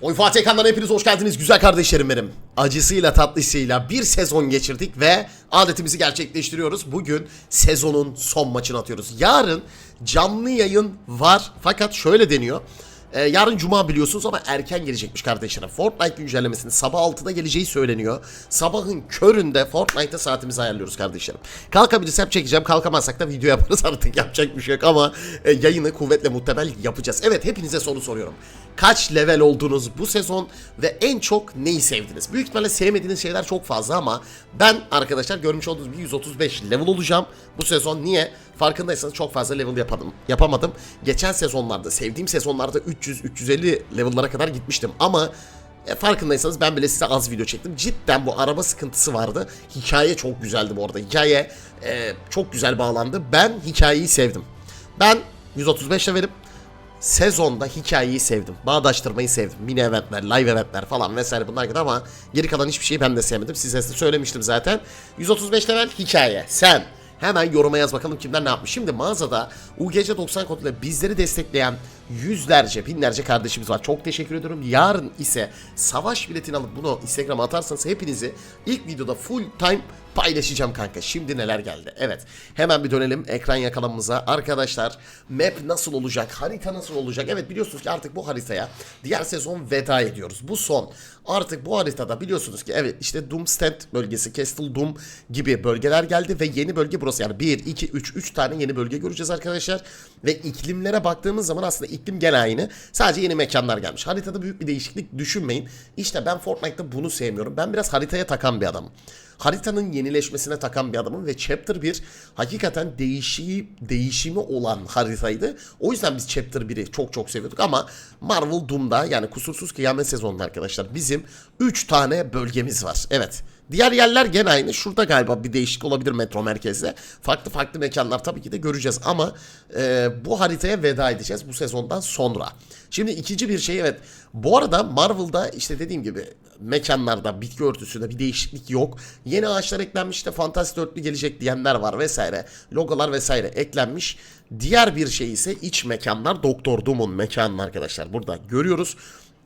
Oy Fatih Ekran'dan hepiniz hoş geldiniz güzel kardeşlerim benim. Acısıyla tatlısıyla bir sezon geçirdik ve adetimizi gerçekleştiriyoruz. Bugün sezonun son maçını atıyoruz. Yarın canlı yayın var fakat şöyle deniyor. Ee, yarın cuma biliyorsunuz ama erken gelecekmiş kardeşlerim. Fortnite güncellemesinin sabah 6'da geleceği söyleniyor. Sabahın köründe Fortnite'ta saatimizi ayarlıyoruz kardeşlerim. Kalkabilirsem çekeceğim. Kalkamazsak da video yaparız artık yapacak bir şey yok ama e, yayını kuvvetle muhtemel yapacağız. Evet hepinize soru soruyorum. Kaç level oldunuz bu sezon ve en çok neyi sevdiniz? Büyük ihtimalle sevmediğiniz şeyler çok fazla ama ben arkadaşlar görmüş olduğunuz gibi 135 level olacağım bu sezon. Niye? Farkındaysanız çok fazla level yapamadım. yapamadım. Geçen sezonlarda, sevdiğim sezonlarda 300-350 level'lara kadar gitmiştim ama e, farkındaysanız ben bile size az video çektim. Cidden bu araba sıkıntısı vardı. Hikaye çok güzeldi bu arada. Hikaye e, çok güzel bağlandı. Ben hikayeyi sevdim. Ben 135 levelim sezonda hikayeyi sevdim. Bağdaştırmayı sevdim. Mini eventler, live eventler falan vesaire bunlar gibi ama geri kalan hiçbir şeyi ben de sevmedim. Size de söylemiştim zaten. 135 level hikaye. Sen hemen yoruma yaz bakalım kimler ne yapmış. Şimdi mağazada UGC 90 koduyla bizleri destekleyen yüzlerce, binlerce kardeşimiz var. Çok teşekkür ediyorum. Yarın ise savaş biletini alıp bunu Instagram'a atarsanız hepinizi ilk videoda full time paylaşacağım kanka. Şimdi neler geldi? Evet. Hemen bir dönelim ekran yakalamamıza. Arkadaşlar map nasıl olacak? Harita nasıl olacak? Evet biliyorsunuz ki artık bu haritaya diğer sezon veda ediyoruz. Bu son. Artık bu haritada biliyorsunuz ki evet işte Doomstead bölgesi, Castle Doom gibi bölgeler geldi ve yeni bölge burası. Yani 1, 2, 3, 3 tane yeni bölge göreceğiz arkadaşlar. Ve iklimlere baktığımız zaman aslında iklim gene aynı. Sadece yeni mekanlar gelmiş. Haritada büyük bir değişiklik düşünmeyin. İşte ben Fortnite'da bunu sevmiyorum. Ben biraz haritaya takan bir adamım haritanın yenileşmesine takan bir adamım ve Chapter 1 hakikaten değişiği, değişimi olan haritaydı. O yüzden biz Chapter 1'i çok çok seviyorduk ama Marvel Doom'da yani kusursuz kıyamet sezonunda arkadaşlar bizim 3 tane bölgemiz var. Evet. Diğer yerler gene aynı. Şurada galiba bir değişik olabilir metro merkezde. Farklı farklı mekanlar tabii ki de göreceğiz ama e, bu haritaya veda edeceğiz bu sezondan sonra. Şimdi ikinci bir şey evet. Bu arada Marvel'da işte dediğim gibi mekanlarda bitki örtüsünde bir değişiklik yok. Yeni ağaçlar eklenmiş de Fantasy 4'lü gelecek diyenler var vesaire. Logolar vesaire eklenmiş. Diğer bir şey ise iç mekanlar Doktor Doom'un mekanını arkadaşlar burada görüyoruz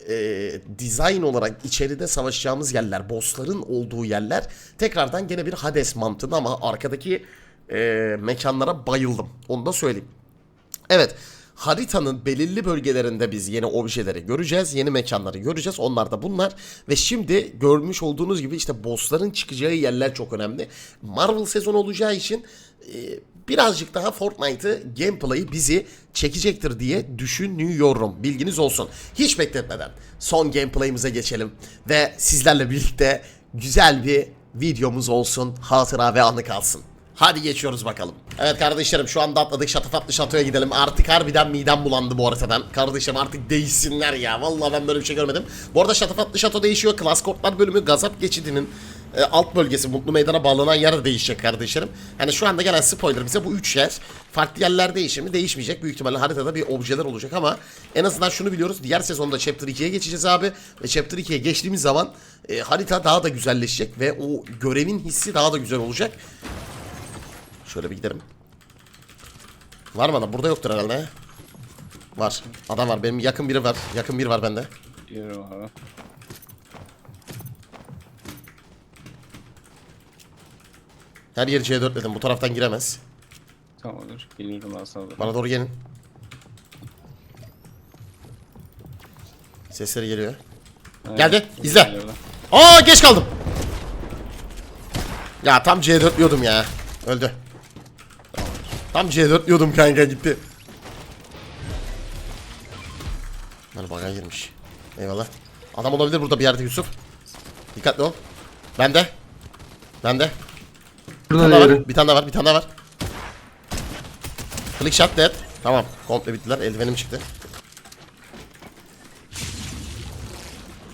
e, dizayn olarak içeride savaşacağımız yerler, bossların olduğu yerler tekrardan gene bir Hades mantığında ama arkadaki e, mekanlara bayıldım. Onu da söyleyeyim. Evet. Haritanın belirli bölgelerinde biz yeni objeleri göreceğiz. Yeni mekanları göreceğiz. Onlar da bunlar. Ve şimdi görmüş olduğunuz gibi işte bossların çıkacağı yerler çok önemli. Marvel sezonu olacağı için e, birazcık daha Fortnite'ı gameplay'i bizi çekecektir diye düşünüyorum. Bilginiz olsun. Hiç bekletmeden son gameplay'imize geçelim. Ve sizlerle birlikte güzel bir videomuz olsun. Hatıra ve anı kalsın. Hadi geçiyoruz bakalım. Evet kardeşlerim şu anda atladık şatafatlı şatoya gidelim. Artık harbiden midem bulandı bu haritadan. Kardeşim artık değişsinler ya. Vallahi ben böyle bir şey görmedim. Bu arada şatafatlı şato değişiyor. Klas Kortlar bölümü Gazap Geçidi'nin e, alt bölgesi Mutlu Meydan'a bağlanan yer de değişecek kardeşlerim. Hani şu anda gelen spoiler bize bu üç yer. Farklı yerler değişir mi? Değişmeyecek. Büyük ihtimalle haritada bir objeler olacak ama en azından şunu biliyoruz. Diğer sezonda Chapter 2'ye geçeceğiz abi. Ve Chapter 2'ye geçtiğimiz zaman e, harita daha da güzelleşecek ve o görevin hissi daha da güzel olacak. Şöyle bir gidelim. Var mı adam? Burada yoktur herhalde. Var. Adam var. Benim yakın biri var. Yakın biri var bende. Geliyorum abi. Her yeri C4 dedim. Bu taraftan giremez. Tamamdır. Geliyorum ben sana. Bana doğru gelin. Sesleri geliyor. Evet, Geldi, izle. geliyorlar. Aa geç kaldım. Ya tam C4 diyordum ya. Öldü. Tam C4 diyordum kanka gitti. Lan baga girmiş. Eyvallah. Adam olabilir burada bir yerde Yusuf. Dikkatli ol. Bende. Bende. Bir tane daha var. Bir tane daha var. Bir tane daha var. Click shot dead. Tamam. Komple bittiler. Eldivenim çıktı.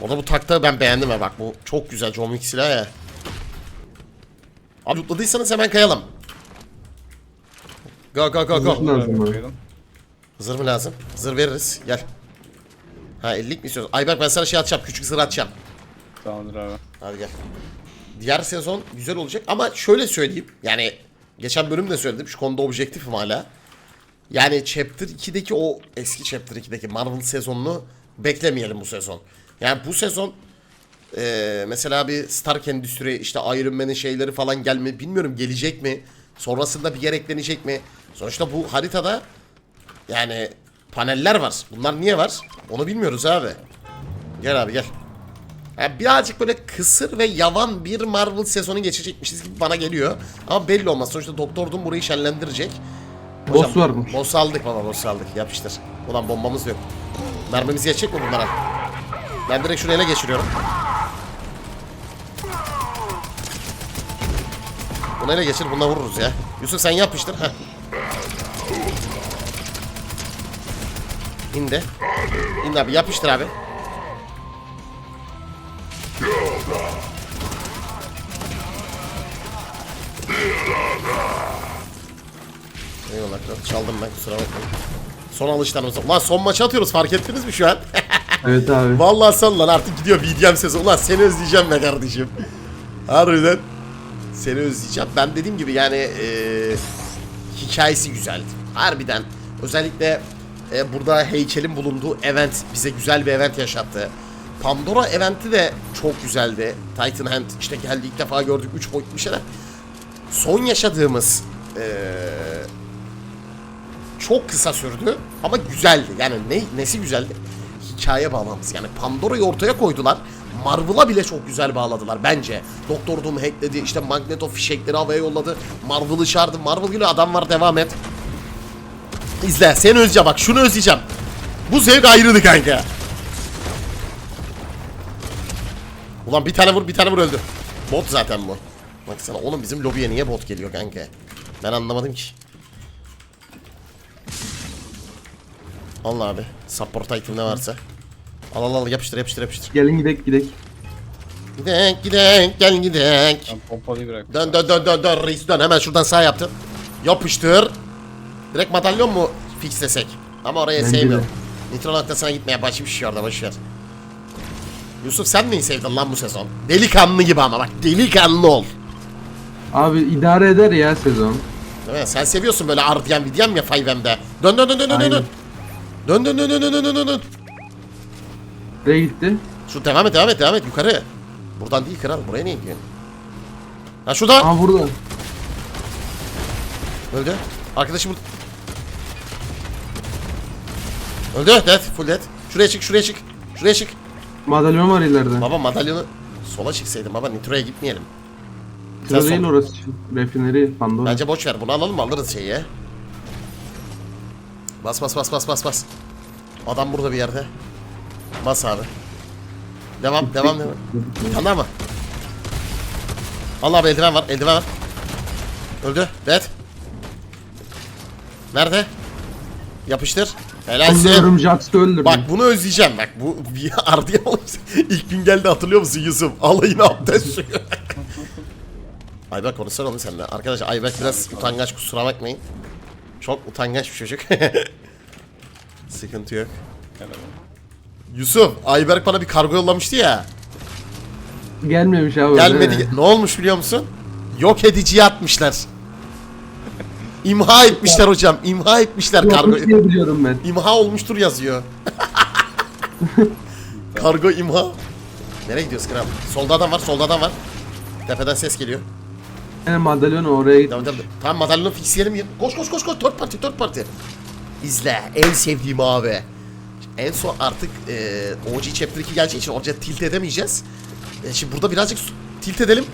O da bu taktığı ben beğendim ya bak bu çok güzel John Wick silahı ya. Abi lootladıysanız hemen kayalım. Go go go go. Lazım abi. Zırh mı lazım? Zırh veririz. Gel. Ha 50'lik mi istiyorsun? Ayberk ben sana şey atacağım. Küçük zırh atacağım. Tamamdır abi. Hadi gel. Diğer sezon güzel olacak ama şöyle söyleyeyim. Yani geçen bölümde söyledim. Şu konuda objektifim hala. Yani Chapter 2'deki o eski Chapter 2'deki Marvel sezonunu beklemeyelim bu sezon. Yani bu sezon eee, mesela bir Stark Endüstri işte Iron Man'in şeyleri falan gelme bilmiyorum gelecek mi? Sonrasında bir yer eklenecek mi? Sonuçta bu haritada yani paneller var. Bunlar niye var? Onu bilmiyoruz abi. Gel abi gel. Yani birazcık böyle kısır ve yavan bir Marvel sezonu geçecekmişiz gibi bana geliyor. Ama belli olmaz. Sonuçta Doktor Doom burayı şenlendirecek. Boss varmış. Boss aldık baba boss aldık. Yapıştır. Ulan bombamız yok. Mermimiz yetecek mi bunlara? Ben direkt şunu ele geçiriyorum. Bunu ele geçir bununla vururuz ya. Yusuf sen yapıştır. Heh. İn de. İn abi yapıştır abi. Eyvallah kral. Çaldım ben kusura bakmayın. Son zaman. Ulan son maçı atıyoruz fark ettiniz mi şu an? Evet abi. Vallahi sal lan artık gidiyor BDM sezonu. Ulan seni özleyeceğim be kardeşim. Harbiden. Seni özleyeceğim. Ben dediğim gibi yani eee, hikayesi güzeldi. Harbiden. Özellikle e, burada heykelin bulunduğu event bize güzel bir event yaşattı. Pandora eventi de çok güzeldi. Titan Hand işte geldi ilk defa gördük 3 boyutlu bir şeyler. Son yaşadığımız eee, çok kısa sürdü ama güzeldi. Yani ne nesi güzeldi? Hikaye bağlantısı. Yani Pandora'yı ortaya koydular. Marvel'a bile çok güzel bağladılar bence. Doktor Doom hackledi, işte Magneto fişekleri havaya yolladı. Marvel'ı çağırdı. Marvel gibi adam var devam et. İzle. Seni özleyeceğim bak şunu özleyeceğim. Bu zevk ayrıydı kanka. Ulan bir tane vur bir tane vur öldü. Bot zaten bu. Baksana oğlum bizim lobiye niye bot geliyor kanka? Ben anlamadım ki. Al abi. Support item ne varsa. Al al al yapıştır yapıştır yapıştır. Gelin gidek gidek. Gidek gidek gel gidek. Ben pompalıyı bırak. Dön dön dön dön dön reis dön hemen şuradan sağ yaptın. Yapıştır. Direkt madalyon mu fixlesek? Ama oraya Bence sevmiyorum. Nitro noktasına gitmeye başlamış bir şey orada boşver. Yusuf sen neyi sevdin lan bu sezon? Delikanlı gibi ama bak delikanlı ol. Abi idare eder ya sezon. Değil mi? Sen seviyorsun böyle RDM VDM ya 5M'de. Dön dön dön dön dön dön. Dön dön dön dön dön dön dön dön. Nereye gitti? Şu devam et devam et devam et yukarı. Buradan değil kral buraya niye gidiyorsun? Ha şurada. Aa burada. Öldü. Arkadaşım. Öldü. Dead. Full dead. Şuraya çık şuraya çık. Şuraya çık. Madalyon var ileride. Baba madalyonu sola çıksaydım baba Nitro'ya gitmeyelim. Sen değil son- orası. Refineri Pandora. Bence boş ver bunu alalım alırız şeyi. Bas bas bas bas bas bas. Adam burada bir yerde. Bas abi. Devam devam devam. Tamam mı? Allah abi eldiven var eldiven var. Öldü. Dead. Nerede? Yapıştır. Helalsin. Öldürürüm Jax'ı öldürdüm. Bak bunu özleyeceğim bak bu bir olursa ilk gün geldi hatırlıyor musun Yusuf? Alayına abdest suyu. Ayberk konuşsana oğlum seninle. Arkadaşlar Ayberk biraz utangaç kusura bakmayın. Çok utangaç bir çocuk. Sıkıntı yok. Abi. Yusuf, Ayberk bana bir kargo yollamıştı ya. Gelmemiş abi. Gelmedi. Ne olmuş biliyor musun? Yok ediciye atmışlar. İmha etmişler hocam. İmha etmişler kargo. Yapmış diye biliyorum ben. İmha olmuştur yazıyor. Kargo imha. Nereye gidiyoruz kral? Solda adam var, solda adam var. Tepeden ses geliyor. Yani madalyonu oraya gitti. Tamam tamam. Tamam madalyonu fixleyelim. ya. Koş koş koş koş. Dört parti, dört parti. İzle. En sevdiğim abi. En son artık e, OG Chapter 2 geleceği için oraya tilt edemeyeceğiz. E, şimdi burada birazcık tilt edelim.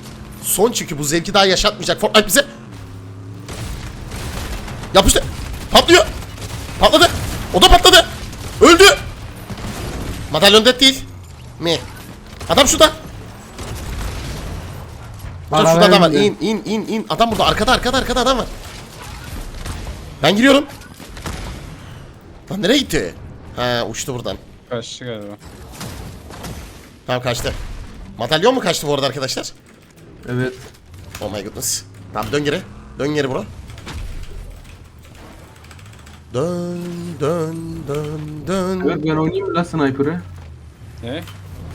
Son çünkü bu zevki daha yaşatmayacak Fortnite bize. Yapıştı. Patlıyor. Patladı. O da patladı. Öldü. Madalyon dead değil. Mi? Adam şurada. Bana şurada adam var. İn in in in. Adam burada. Arkada arkada arkada adam var. Ben giriyorum. Lan nereye gitti? Ha uçtu buradan. Kaçtı galiba. Tamam kaçtı. Madalyon mu kaçtı bu arada arkadaşlar? Evet. Oh my goodness. Tamam dön geri. Dön geri bura. Dön dön dön dön. Evet ben oynayayım mı la sniper'ı? Ne?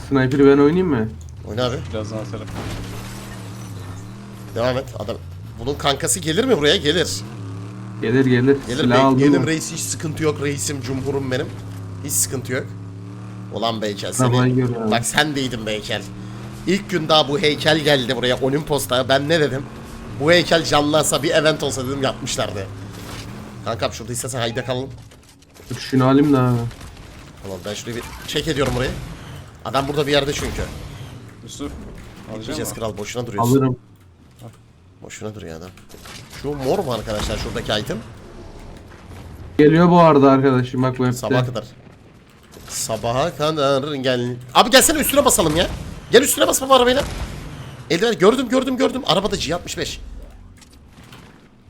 Sniper'ı ben oynayayım mı? Oyna abi. Birazdan atarım. Devam et. Adam. Bunun kankası gelir mi buraya? Gelir. Gelir gelir. Gelir Silah bey. aldım Gelir reis hiç sıkıntı yok. Reisim, cumhurum benim. Hiç sıkıntı yok. Ulan be heykel Sabahı seni. görüyorum. Bak sen deydin be heykel. İlk gün daha bu heykel geldi buraya Olimpos'ta. Ben ne dedim? Bu heykel canlansa bir event olsa dedim yapmışlardı. Kankam şurada istersen hayda kalalım. Şunu alayım da abi. Tamam ben şurayı bir çek ediyorum burayı. Adam burada bir yerde çünkü. Yusuf. Alacağım Gideceğiz mı? kral boşuna duruyorsun. Alırım. Boşuna duruyor adam. Şu mor mu arkadaşlar şuradaki item? Geliyor bu arada arkadaşım bak webde. Sabaha kadar. Sabaha kadar gel. Abi gelsene üstüne basalım ya. Gel üstüne bas baba arabayla. Eldiven gördüm gördüm gördüm. Arabada G65.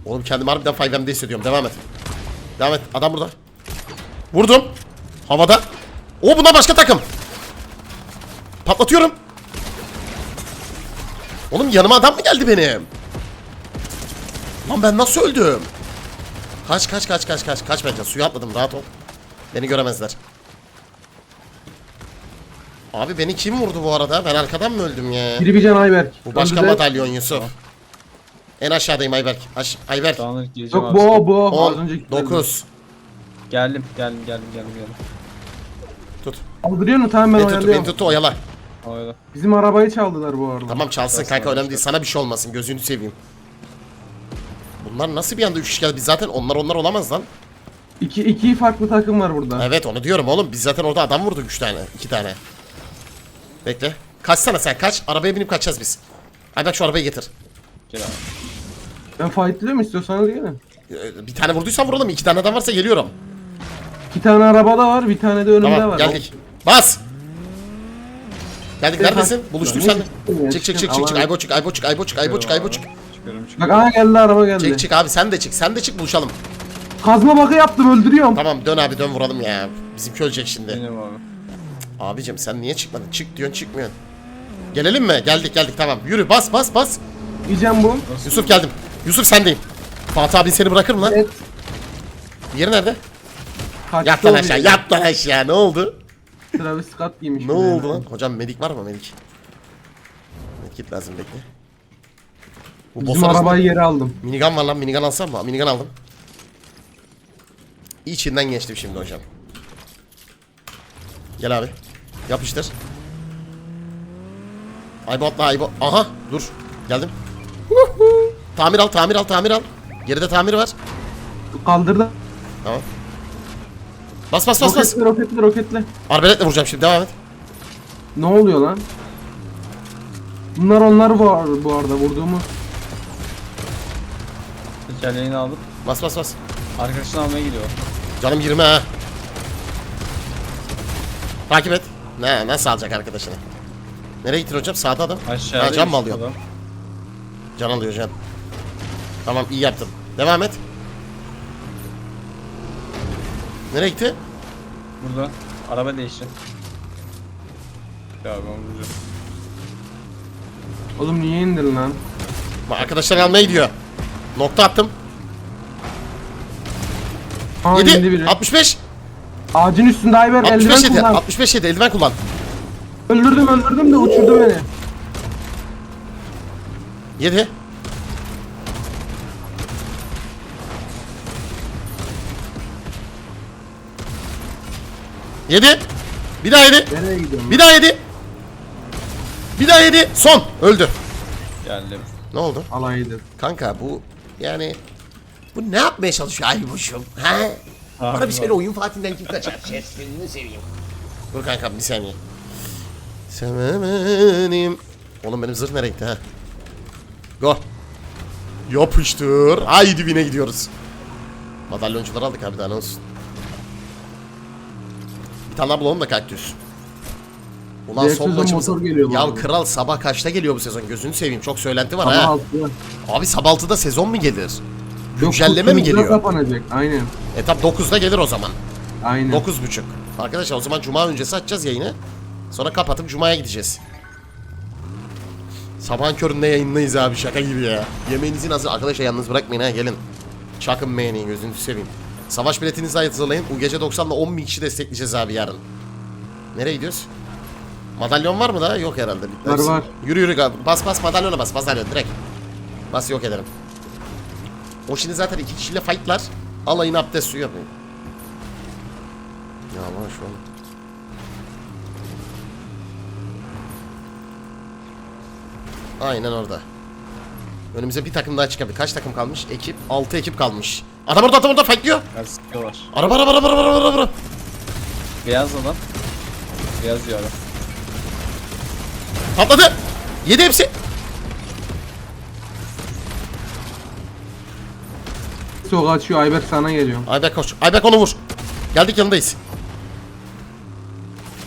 Oğlum kendimi harbiden 5M'de hissediyorum. Devam et. Devam et. Adam burada. Vurdum. Havada. O bundan başka takım. Patlatıyorum. Oğlum yanıma adam mı geldi benim? Lan ben nasıl öldüm? Kaç kaç kaç kaç kaç kaç bence suya atladım rahat ol. Beni göremezler. Abi beni kim vurdu bu arada? Ben arkadan mı öldüm ya? Biri bir can Ayberk. Bu başka Öldü de- madalyon Yusuf. En aşağıdayım Ayberk. Aş Ayberk. Dağınık geleceğim Yok abi. bu bu. Az 10, önceki 9. Geldim geldim geldim geldim geldim. Tut. Kaldırıyor mu? Tamam ben Beni tuttu, beni oyalıyorum. tuttu oyala. Havada. Bizim arabayı çaldılar bu arada. Tamam çalsın kanka önemli değil. Sana bir şey olmasın. Gözünü seveyim. Bunlar nasıl bir anda 3 kişi geldi? Biz zaten onlar onlar olamaz lan. İki, iki farklı takım var burada. Evet onu diyorum oğlum. Biz zaten orada adam vurduk 3 tane. 2 tane. Bekle. Kaçsana sen kaç. Arabaya binip kaçacağız biz. Ayberk şu arabayı getir. Gel abi. Ben fightlıyorum istiyorsanız gelin. Ee, Bir tane vurduysan vuralım. İki tane adam varsa geliyorum. İki tane araba da var, bir tane de önümde Tamam var. geldik. Bas. Geldik neredesin? Buluştuk sen. Çık çık çık çık çık. Aybo çık Aybo çık Aybo çık Aybo çık Aybo çık. Çıkıyorum Bak çıkıyorum. aha geldi araba geldi. Çık çık abi sen de çık. Sen de çık buluşalım. Kazma bakı yaptım öldürüyorum. Tamam dön abi dön vuralım ya. Bizimki ölecek şimdi. Benim abi. Abicim sen niye çıkmadın? Çık diyorsun çıkmıyorsun. Gelelim mi? Geldik geldik tamam. Yürü bas bas bas. Yiyeceğim bu. Yusuf geldim. Yusuf sendeyim. Fatih abin seni bırakır mı lan? Evet. Yeri nerede? Kaçtı Yat lan o aşağı bir- yat lan aşağı ne oldu? Travis Scott giymiş. Ne bir de. oldu lan? Hocam medik var mı medik? Medikit lazım bekle. Bu Bizim boss arasında- arabayı yere aldım. Minigun var lan minigun alsam mı? Minigun aldım. İçinden geçtim şimdi hocam. Gel abi. Yapıştır. Aybo atla Aybo. Aha dur. Geldim. Huhu. tamir al tamir al tamir al. Geride tamir var. Kaldırdı. Tamam. Bas bas bas bas. Roketli roketli roketli. Arbeletle vuracağım şimdi devam et. Ne oluyor lan? Bunlar onlar bu, ar- bu arada vurduğumuz. Tekerleğini aldım. Bas bas bas. Arkadaşını almaya gidiyor. Canım 20 ha. Takip et. Ne nasıl alacak arkadaşını? Nereye gittin hocam? Sağda adam. Aşağıda. Ha, can mı alıyor? adam. Can alıyor can. Tamam iyi yaptın. Devam et. Nereye gitti? Burada. Araba değişti. Ya ben vuracağım. Oğlum niye indirin lan? Bak arkadaşlar almaya gidiyor. Nokta attım. Aa indi 7 biri. 65 Ağacın üstünde Ayber 65 eldiven 7 kullan. 65 7 eldiven kullan. Öldürdüm öldürdüm de uçurdu beni. 7 7 Bir daha 7 Nereye gidiyorum? Bir daha 7 Bir daha 7 Son öldü. Geldim. Ne oldu? Alaydı. Kanka bu yani bu ne yapmaya çalışıyor ay boşum? Ha? Bana bir söyle oyun Fatih'den kim kaçar? Şerefini seveyim. Dur kankam bir saniye. Sevemenim. Oğlum benim zırh gitti ha? Go. Yapıştır. Haydi bine gidiyoruz. Madalyoncuları aldık abi daha ne olsun. Bir tane daha bulalım da kaktüs. Ulan son maçımız. motor geliyor Ya arada. kral sabah kaçta geliyor bu sezon? Gözünü seveyim. Çok söylenti var Sabah ha. altı. Abi sabah 6'da sezon mu gelir? Güncelleme mi geliyor? kapanacak. Aynen. E tabi 9'da gelir o zaman. Aynen. 9.30. Arkadaşlar o zaman cuma öncesi açacağız yayını. Sonra kapatıp cumaya gideceğiz. Sabahın köründe yayındayız abi şaka gibi ya. Yemeğinizi hazır. Arkadaşlar yalnız bırakmayın ha gelin. Çakın beğenin gözünüzü seveyim. Savaş biletinizi hazırlayın. Bu gece 90'la 10 bin kişi destekleyeceğiz abi yarın. Nereye gidiyoruz? Madalyon var mı da? Yok herhalde. Var var. Yürü yürü. Bas bas madalyona bas. Madalyon direkt. Bas yok ederim. O şimdi zaten iki kişiyle fightlar. Alayın abdest suyu yapmayın. Ya lan şu an. Aynen orada. Önümüze bir takım daha çıkabilir. Kaç takım kalmış? Ekip. 6 ekip kalmış. Adam orada adam orada fightlıyor. Araba araba araba araba araba araba. Beyaz adam. Beyaz diyor adam. Patladı. Yedi hepsi. Sokağa açıyor Ayberk sana geliyor. Ayberk koş. Ayberk onu vur. Geldik yanındayız.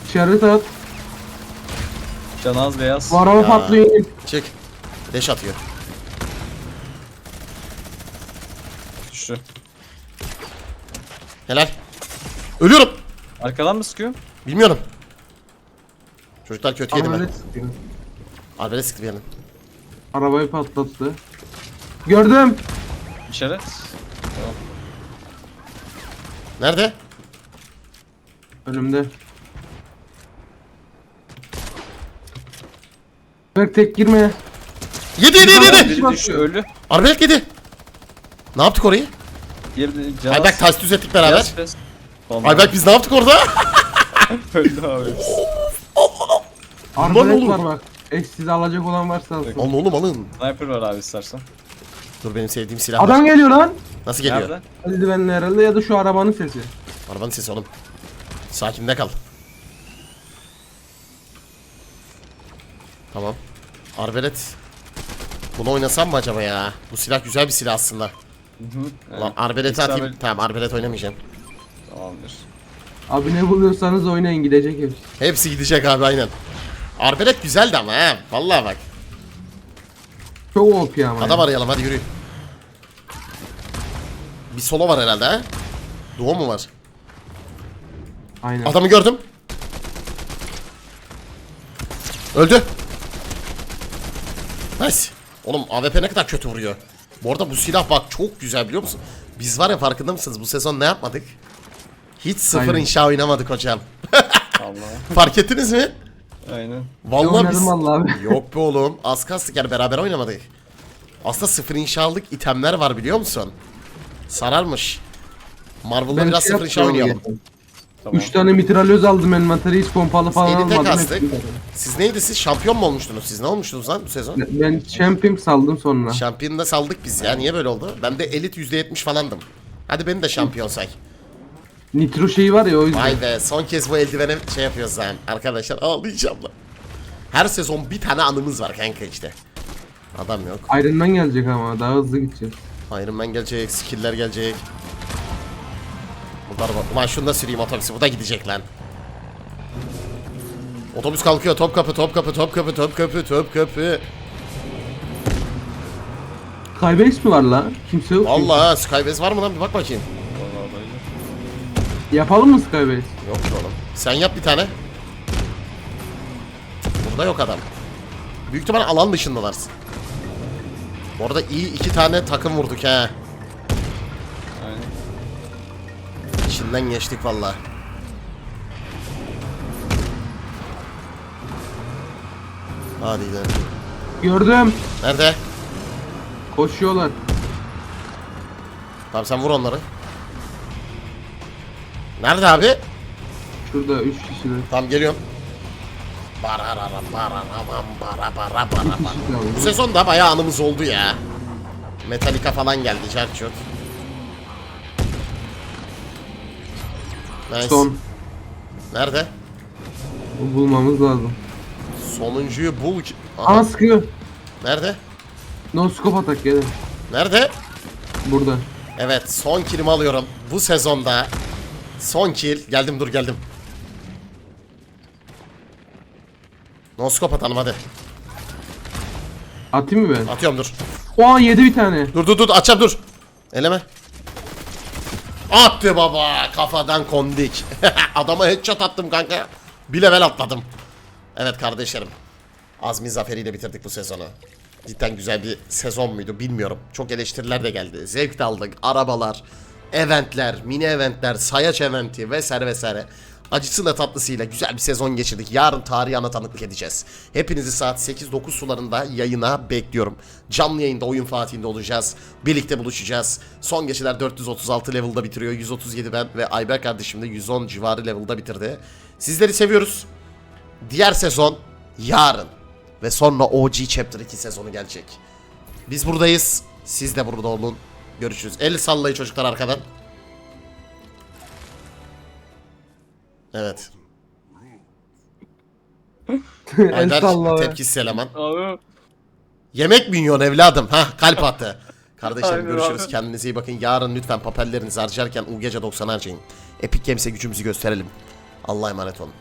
İşaret at. Canaz beyaz. Bu araba Ya. patlıyor. Çık. Deş atıyor. Düştü. Helal. Ölüyorum. Arkadan mı sıkıyor? Bilmiyorum. Çocuklar kötü yedi Ama ben. sıkıyor? Sıktı bir. Arabayı patlattı. Gördüm. İşaret. Nerede? Önümde. Berk tek girme. Yedi yedi yedi yedi. Biri düştü ölü. Arbelet yedi. Ne yaptık orayı? Diğeri de Canaz. Ayberk ters düz ettik beraber. Ayberk biz ne yaptık orada? öldü abi. Arbalet oğlum. var bak. Eşsiz alacak olan varsa alsın. Alın oğlum alın. Sniper var abi istersen. Dur benim sevdiğim silah Adam var. geliyor lan. Nasıl geliyor? Nerede? Eldivenli herhalde ya da şu arabanın sesi. Arabanın sesi oğlum. Sakinde kal. Tamam. Arbelet. Bunu oynasam mı acaba ya? Bu silah güzel bir silah aslında. Hı hı. Lan arbelet İkisi atayım. abi- Tamam arbelet oynamayacağım. Tamamdır. Abi ne buluyorsanız oynayın gidecek hepsi. Hepsi gidecek abi aynen. Arbelet güzeldi ama he. Vallahi bak. Çok OP ama. Adam ya. arayalım hadi yürü. Bir solo var herhalde ha? Duo mu var? Aynen. Adamı gördüm. Öldü. Nice. Oğlum AWP ne kadar kötü vuruyor. Bu arada bu silah bak çok güzel biliyor musun? Biz var ya farkında mısınız bu sezon ne yapmadık? Hiç sıfır Aynen. inşa oynamadık hocam. Allah. Fark ettiniz mi? Aynen. Vallahi biz... vallahi abi. Yok be oğlum. Az kastık yani beraber oynamadık. Aslında sıfır inşalık itemler var biliyor musun? Sararmış. Marvel'da biraz şey sıfır inşa yaptım oynayalım. ama. Tamam. Üç tane mitralöz aldım envanteri hiç pompalı falan Elite almadım. kastık. hepsini- Siz neydi siz? Şampiyon mu olmuştunuz siz? Ne olmuştunuz lan bu sezon? Ben champion saldım sonra. Şampiyonda saldık biz ya. Niye böyle oldu? Ben de elit %70 falandım. Hadi beni de şampiyon say. Nitro şeyi var ya o yüzden. Vay be son kez bu eldivene şey yapıyoruz lan. Arkadaşlar ağlayacağım lan. Her sezon bir tane anımız var kanka işte. Adam yok. Iron Man gelecek ama daha hızlı gideceğiz. Iron Man gelecek, skill'ler gelecek. Bunlar bak. Ulan şunu da süreyim otobüsü. Bu da gidecek lan. Otobüs kalkıyor. Top kapı, top kapı, top kapı, top kapı, top kapı. Skybase mi var la? Kimse yok. Vallahi Skybase var mı lan? Bir bak bakayım. Yapalım mı Skybase? Yok oğlum. Sen yap bir tane. Burada yok adam. Büyük ihtimal alan dışındalar. Bu arada iyi iki tane takım vurduk ha. Aynen. İçinden geçtik valla. Hadi gidelim. Gördüm. Nerede? Koşuyorlar. Tamam sen vur onları. Nerede abi? Şurada 3 kişiler. Tamam geliyorum. Barararam bararamam bara bara bara bara. Bu sezon da bayağı anımız oldu ya. Metallica falan geldi Jarchot. Nice. Son. Nerede? Bu bulmamız lazım. Sonuncuyu bul. Aha, Aa sıkıyor. Nerede? No scope atak gelin. Nerede? Burada. Evet son killimi alıyorum. Bu sezonda son kill. Geldim dur geldim. Noskop atalım hadi. Atayım mı ben? Atıyorum dur. Aa yedi bir tane. Dur dur dur açacağım dur. Eleme. Attı baba kafadan kondik. Adama headshot attım kanka. Bir level atladım. Evet kardeşlerim. Azmi zaferiyle bitirdik bu sezonu. Cidden güzel bir sezon muydu bilmiyorum. Çok eleştiriler de geldi. Zevk de aldık. Arabalar, eventler, mini eventler, sayaç eventi vesaire vesaire. Acısıyla tatlısıyla güzel bir sezon geçirdik. Yarın tarihi ana tanıklık edeceğiz. Hepinizi saat 8-9 sularında yayına bekliyorum. Canlı yayında oyun Fatih'inde olacağız. Birlikte buluşacağız. Son geceler 436 level'da bitiriyor. 137 ben ve Ayber kardeşim de 110 civarı level'da bitirdi. Sizleri seviyoruz. Diğer sezon yarın. Ve sonra OG Chapter 2 sezonu gelecek. Biz buradayız. Siz de burada olun. Görüşürüz. El sallayın çocuklar arkadan. Evet. El salla be. tepkisiz eleman. Abi. Yemek mi yiyorsun evladım? Ha kalp attı. Kardeşlerim Aynen görüşürüz. abi. Kendinize iyi bakın. Yarın lütfen papellerinizi harcarken UGC 90 harcayın. Epic Games'e gücümüzü gösterelim. Allah'a emanet olun.